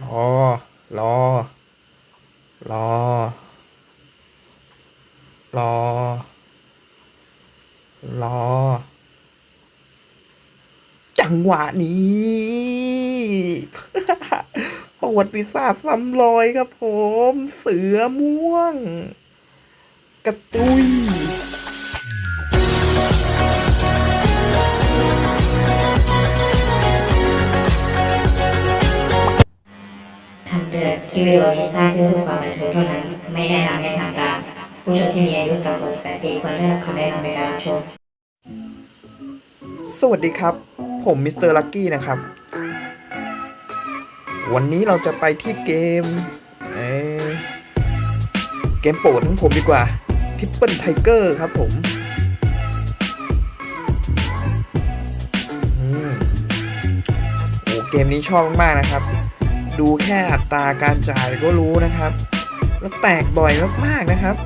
รอ รอ รอ รอ รอ จังหวะนี้ประวัติศาสตร์ซ้ำรอยครับผม เสือม่วง กระตุย วิดีโอนี้สร้างเพื่อความบันเทิงเท่านั้น ไม่แนะนำให้ทำตามผู้ชมที่มีอายุต่ำกว่า18ปีควรได้รับคำแนะนำในการรับชม สวัสดีครับ ผมมิสเตอร์ลักกี้นะครับ วันนี้เราจะไปที่เกมเอ่อเกมโปรดของผมดีกว่าทิปเปิลไทเกอร์ครับผมอมโอ้เกมนี้ชอบมากๆนะครับ ดูแค่อัตราการจ่ายก็รู้นะครับ แล้วแตกบ่อยมากๆนะครับ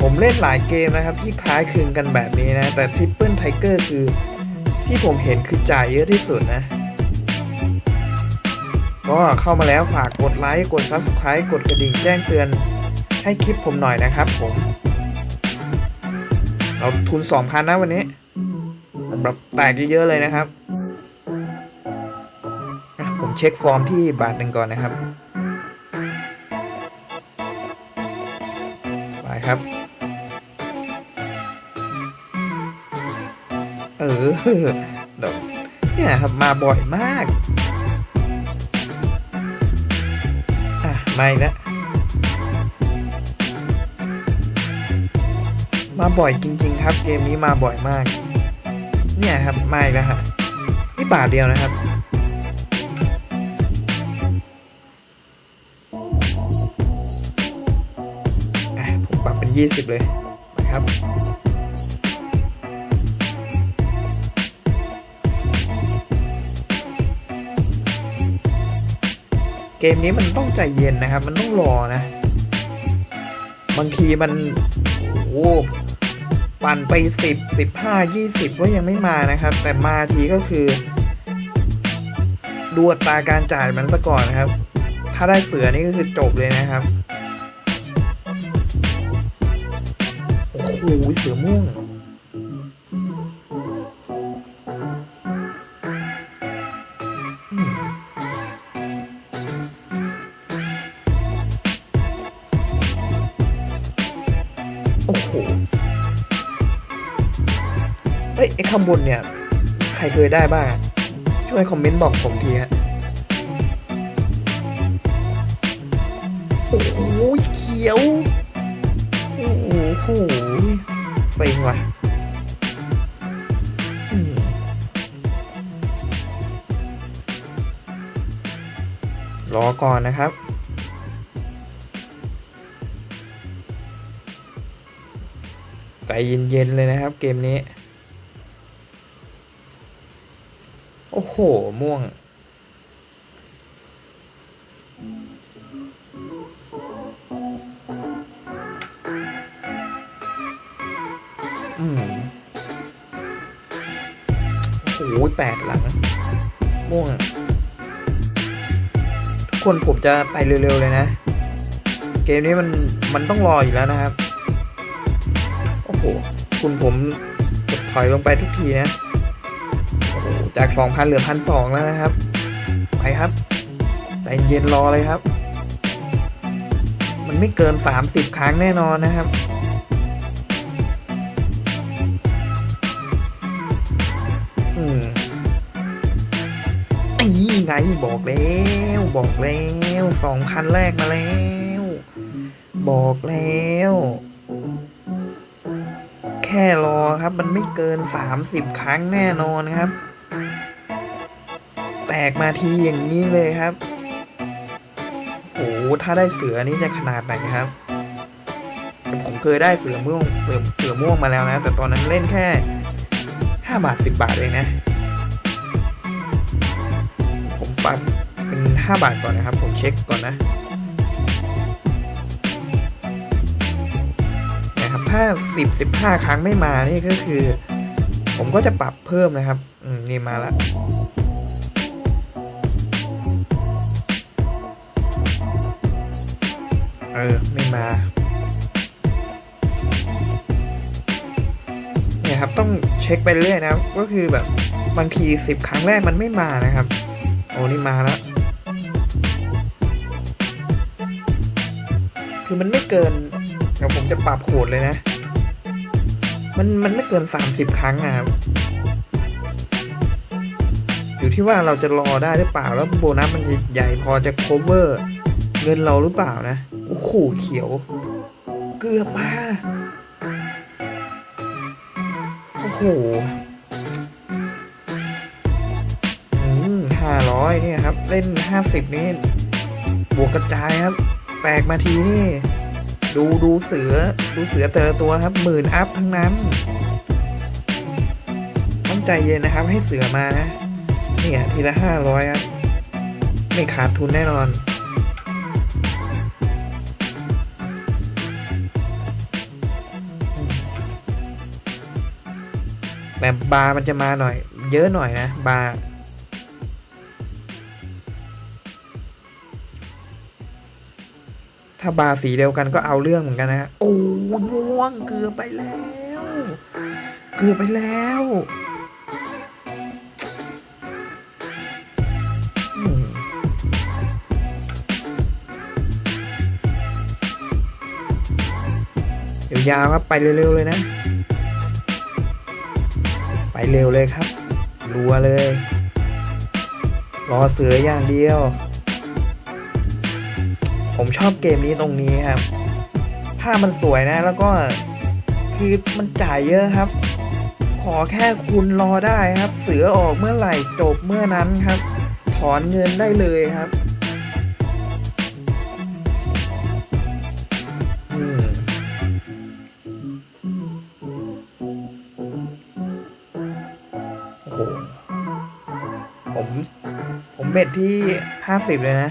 ผมเล่นหลายเกมนะครับ ที่คล้ายคลึงกันแบบนี้นะ แต่ Triple Tiger คือที่ผมเห็นคือจ่ายเยอะที่สุดนะ ก็เข้ามาแล้วฝากกดไลค์ กด Subscribe กดกระดิ่งแจ้งเตือนให้คลิปผมหน่อยนะครับผม เราทุน 2,000 นะวันนี้แบบแตกเยอะๆเลยนะครับ ผมเช็คฟอร์มที่บาทหนึ่งก่อนนะครับ ไปครับ เออเดี๋ยวเนี่ยครับมาบ่อยมาก อะไม่ละมาบ่อยจริง ๆ ครับ เกมนี้มาบ่อยมาก เนี่ยครับมาอีกแล้วฮะนี่บาทเดียวนะครับ 20 เลยนะครับ เกมนี้มันต้องใจเย็นนะครับ มันต้องรอนะ บางทีมันโอ้ปั่นไปสิบสิบห้ายี่สิบก็ยังไม่มานะครับ แต่มาทีก็คือดูอัตราการจ่ายมันซะก่อนนะครับ ถ้าได้เสือนี่ก็คือจบเลยนะครับ อ้โหเสือม่วงโอ้โหเฮ้ยไอ้ข้างบนเนี่ย ใครเคยได้บ้าง ช่วยคอมเมนต์บอกผมทีฮะ โอ้โหเขียว โอ้โห ซ็งว่ะอืมรอก่อนนะครับ ใจเย็นๆเลยนะครับเกมนี้ โอ้โห ม่วง คนผมจะไปเร็วๆเลยนะ เกมนี้มันมันต้องรออยู่แล้วนะครับ โอ้โห คุณผมกดถอยลงไปทุกทีนะ โอ้โห จากสองพันเหลือพันสองแล้วนะครับ ไปครับ ใจเย็นรอเลยครับ มันไม่เกินสามสิบครั้งแน่นอนนะครับ ไงบอกแล้ว บอกแล้วสองพันแรกมาแล้ว บอกแล้ว แค่รอครับมันไม่เกินสามสิบครั้งแน่นอนครับ แตกมาทีอย่างนี้เลยครับโอ้ถ้าได้เสือนี่จะขนาดไหนครับผมเคยได้เสือม่วงเสือเสือม่วงมาแล้วนะ แต่ตอนนั้นเล่นแค่ห้าบาทสิบบาทเองนะ บาท เป็น 5 บาทก่อนนะครับ ผมเช็คก่อนนะนะครับถ้า 10 15 ครั้งไม่มานี่ก็คือ ผมก็จะปรับเพิ่มนะครับนี่มาละเออ ไม่มาเนี่ยครับต้องเช็คไปเรื่อยนะก็คือแบบบางที 10 ครั้งแรกมันไม่มานะครับ โอ้นี่มาแล้ว คือมันไม่เกินเดี๋ยวผมจะปรับโหดเลยนะ มันมันไม่เกินสามสิบครั้งนะครับอยู่ที่ว่าเราจะรอได้หรือเปล่าแล้วโบนัสมันใหญ่พอจะ cover เงินเราหรือเปล่านะโอ้โหเขียว เกือบมา โอ้โห ร้อยเนี่ยครับ เล่นห้าสิบนี่บวกกระจายครับ แตกมาทีนี่ ดูดูเสือดูเสือแต่ละตัวครับหมื่นอัพทั้งนั้น ต้องใจเย็นนะครับ ให้เสือมานะเนี่ยทีละห้าร้อยครับ ไม่ขาดทุนแน่นอนแต่บาร์มันจะมาหน่อย เยอะหน่อยนะ บาร์ ถ้าบาร์สีเดียวกันก็เอาเรื่องเหมือนกันนะโอ้ม่วงเกือบไปแล้ว เกือบไปแล้วเดี๋ยวยาวครับไปเร็วๆเลยนะ ไปเร็วเลยครับ รัวเลย รอเสืออย่างเดียว ผมชอบเกมนี้ตรงนี้ครับ ภาพมันสวยนะ แล้วก็คือมันจ่ายเยอะครับ ขอแค่คุณรอได้ครับ เสือออกเมื่อไหร่จบเมื่อนั้นครับ ถอนเงินได้เลยครับผม ผมเบ็ดที่ห้าสิบเลยนะ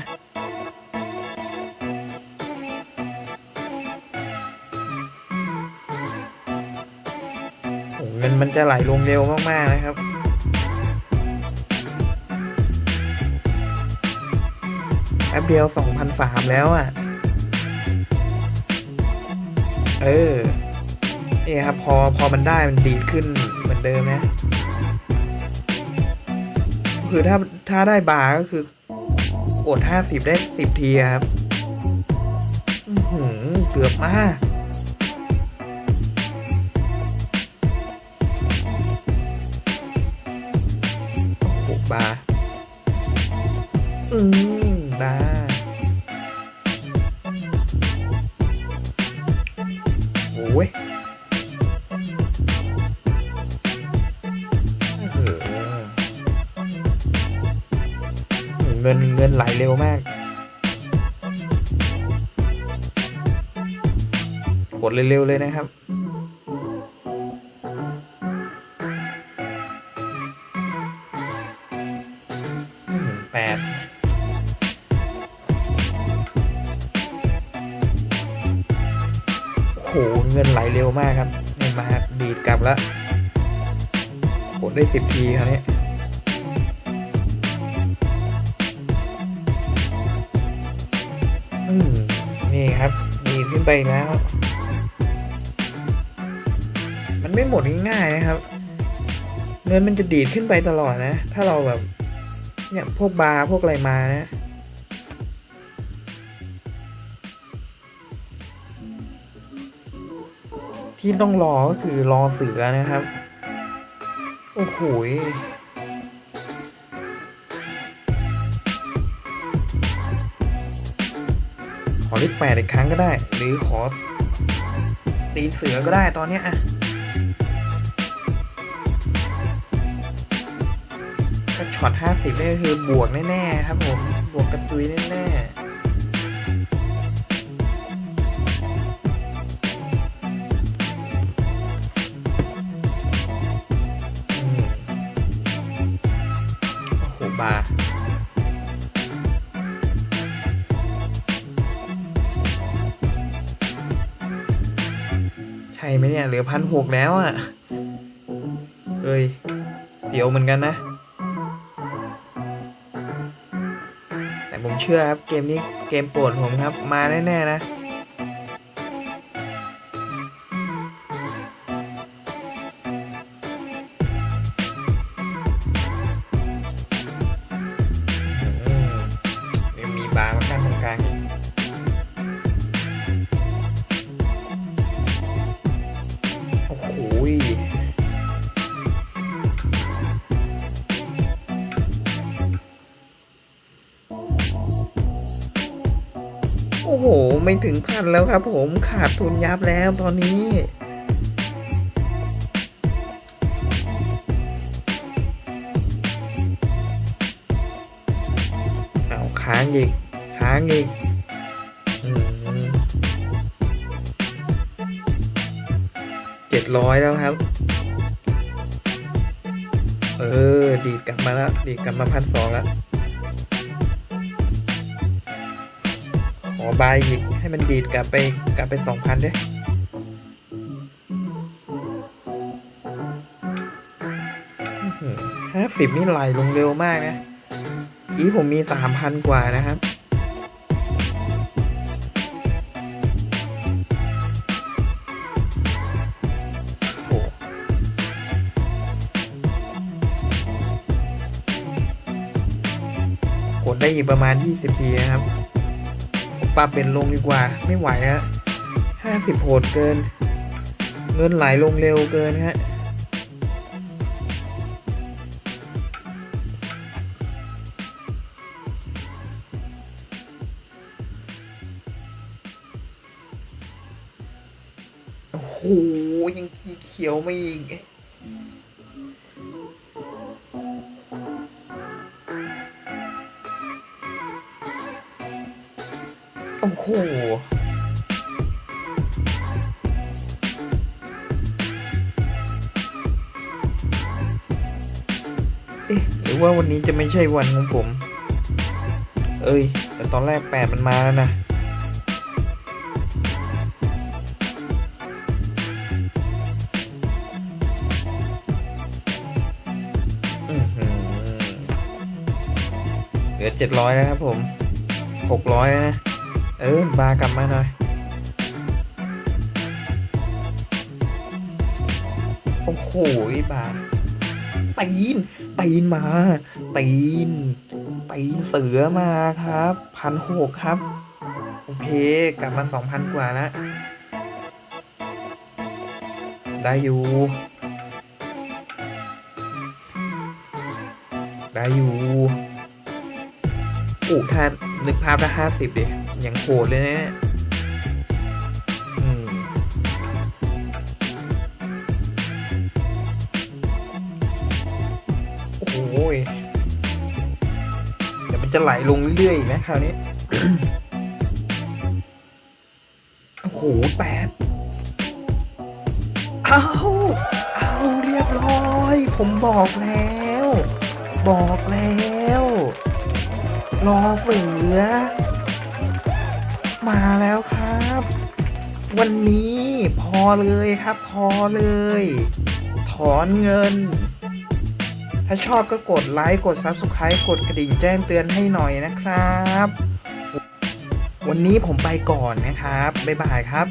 โอ้โหเงินมันจะไหลลงเร็วมากๆนะครับแอปเดียวสองพันสามแล้วอะ เออนี่ครับพอพอมันได้มันดีดขึ้นเหมือนเดิมนะคือถ้าถ้าได้บาร์ก็คือกดห้าสิบได้สิบทีครับหือเกือบมาก เงินเงินไหลเร็วมาก กดเร็วๆเลยนะครับแปดโอ้โหเงินไหลเร็วมากครับเงินมาดีดกลับแล้ว กดได้สิบทีคราวนี้อื ไปแล้ว มันไม่หมดง่ายๆนะครับ เงินมันจะดีดขึ้นไปตลอดนะ ถ้าเราแบบ เนี่ยพวกบาร์พวกอะไรมานะที่ต้องรอก็คือรอเสือนะครับ โอ้โห เลขแปดอีกครั้งก็ได้ หรือขอตีนเสือก็ได้ตอนเนี้ยอะถ้าช็อตห้าสิบนี่คือบวกแน่ๆครับผม บวกกระตุยแน่ๆ เหลือพันหกแล้วอะเอ้ย เสียวเหมือนกันนะ แต่ผมเชื่อครับเกมนี้เกมโปรดผมครับ มาแน่ ๆ นะ ไม่ถึงพันแล้วครับผมขาดทุนยับแล้วตอนนี้เอาค้างอีกค้างอีกเจ็ดร้อยแล้วครับ เออ ดีกลับมาแล้ว ดีกลับมาพันสองแล้ว บายอีกให้มันดีดกลับไปกลับไปสองพันด้วยห้าสิบนี่ไหลลงเร็วมากนะ อีผมมีสามพันกว่านะครับโอ้กดได้อีกประมาณ 20 ทีนะครับ ปรับเป็นลงดีกว่า ไม่ไหวฮะห้าสิบโหดเกิน เงินไหลลงเร็วเกินฮะโอ้โหยังขีเขียวมาอีก รือว่าวันนี้จะไม่ใช่วันของผม เอ้ย แต่ตอนแรกแปดมันมาแล้วนะเหลือเจ็ดร้อยแล้วครับผมหกร้อยนะ เออบาร์กลับมาหน่อยโอ้โหบาร์ ตีนตีนมาตีนตีนเสือมาครับพันหกครับ โอเคกลับมาสองพันกว่าแล้วได้อยู่ ได้อยู่อู้ถ้านึกภาพละห้าสิบดิอย่างโหดเลยนะ จะไหลลงเรื่อยๆอีกนะคราวนี้ โอ้โหแปดเอาเอาเรียบร้อย ผมบอกแล้ว บอกแล้ว รอเสือ มาแล้วครับ วันนี้พอเลยครับ พอเลย ถอนเงิน ถ้าชอบก็กดไลค์กด Subscribe กดกระดิ่งแจ้งเตือนให้หน่อยนะครับ วันนี้ผมไปก่อนนะครับ บ๊ายบายครับ